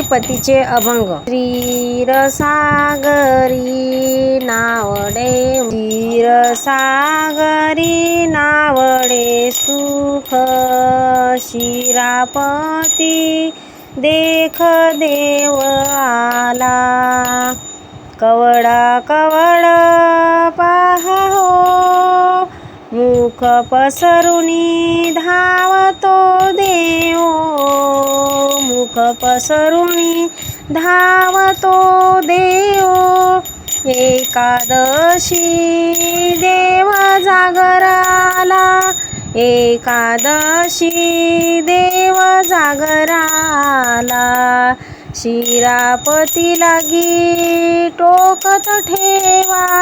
श्रीपतीचे अभंग. श्रीरसागरी नावडे क्षीरसागरी नावडे सुख. शिरापती देख देव आला. कवडा कवड पाहा हो. मुख पसरुनी धावतो देव. मुख पसरुणी धावतो देव एकादशी देव जागराला एकादशी देव जागराला. शिरापती लागी टोकत ठेवा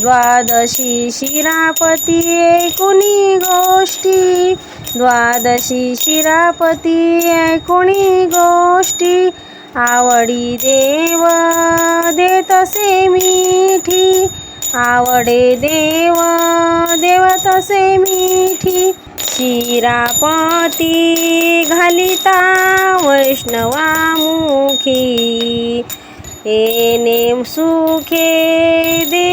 द्वादशी शिरापती ऐकुणी गोष्टी. द्वादशी शिरापती ऐकुणी गोष्टी. आवडी देव देतसे मिठी. आवडे देव देव तसे मिठी. शिरापती घालिता वैष्णवामुखी हे सुखे दे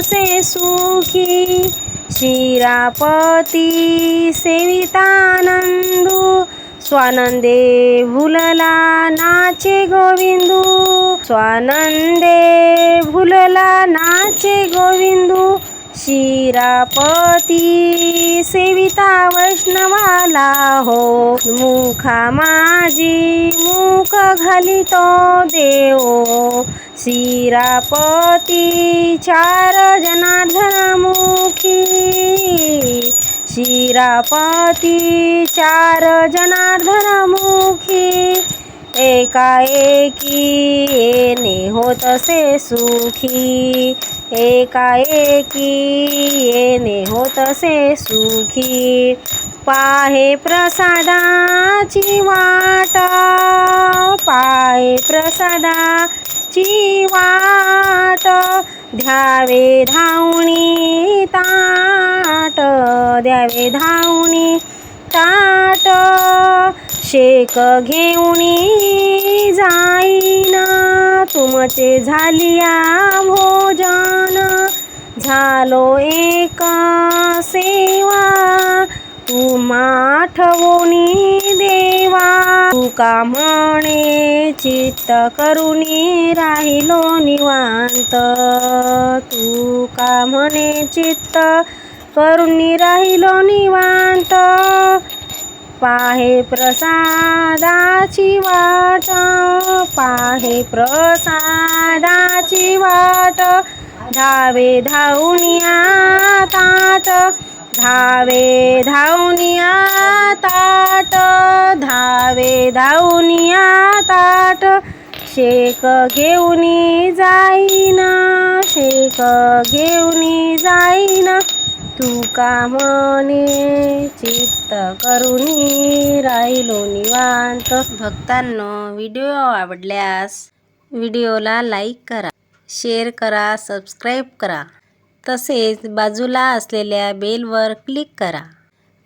असे सुखी। शिरापती सेवितानंदू स्वानंदे भुलला नाचे गोविंदू स्वानंदे भुलला नाचे गोविंदू शिरापती सेविता वैष्णवाला हो। मुखा माझी मुख घालितो देव। शिरापती चार जनार्दनमुखी। शिरापती चार जनार्दनमुखी। एकाएकी येणे होतसे सुखी। एकाएकी येणे होतसे सुखी। पाहे प्रसादाची वाट पाहे ची वाट. द्यावे धावणी ताट. द्यावे धावणी ताट. शेक घेऊनी जाईन. तुमचे झालिया भोजन. झालो एक सेवा. तू माठवणी देवा. तुका म्हणे चित्त करुणी राहिलो निवांत. तुका म्हणे चित्त करुणी राहिलो निवांत. पाहे प्रसादाची वाट पाहे प्रसादाची वाट. धावे धावनिया तात धावे धावनिया तात रे धावनिया ताट. शेक घेऊन जाईना शेक घेऊन जाईना. तुका म्हणे चित्त करून राहिलो निवांत? भक्तांनो व्हिडिओ आवडल्यास व्हिडिओला लाईक करा शेअर करा सबस्क्राईब करा. तसेच बाजूला असलेल्या बेलवर क्लिक करा.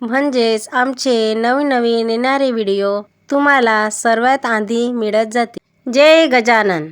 म्हणजेच आमचे नवीन नवीन येणारे व्हिडिओ तुम्हाला सर्वात आधी मिळत जाते. जय गजानन.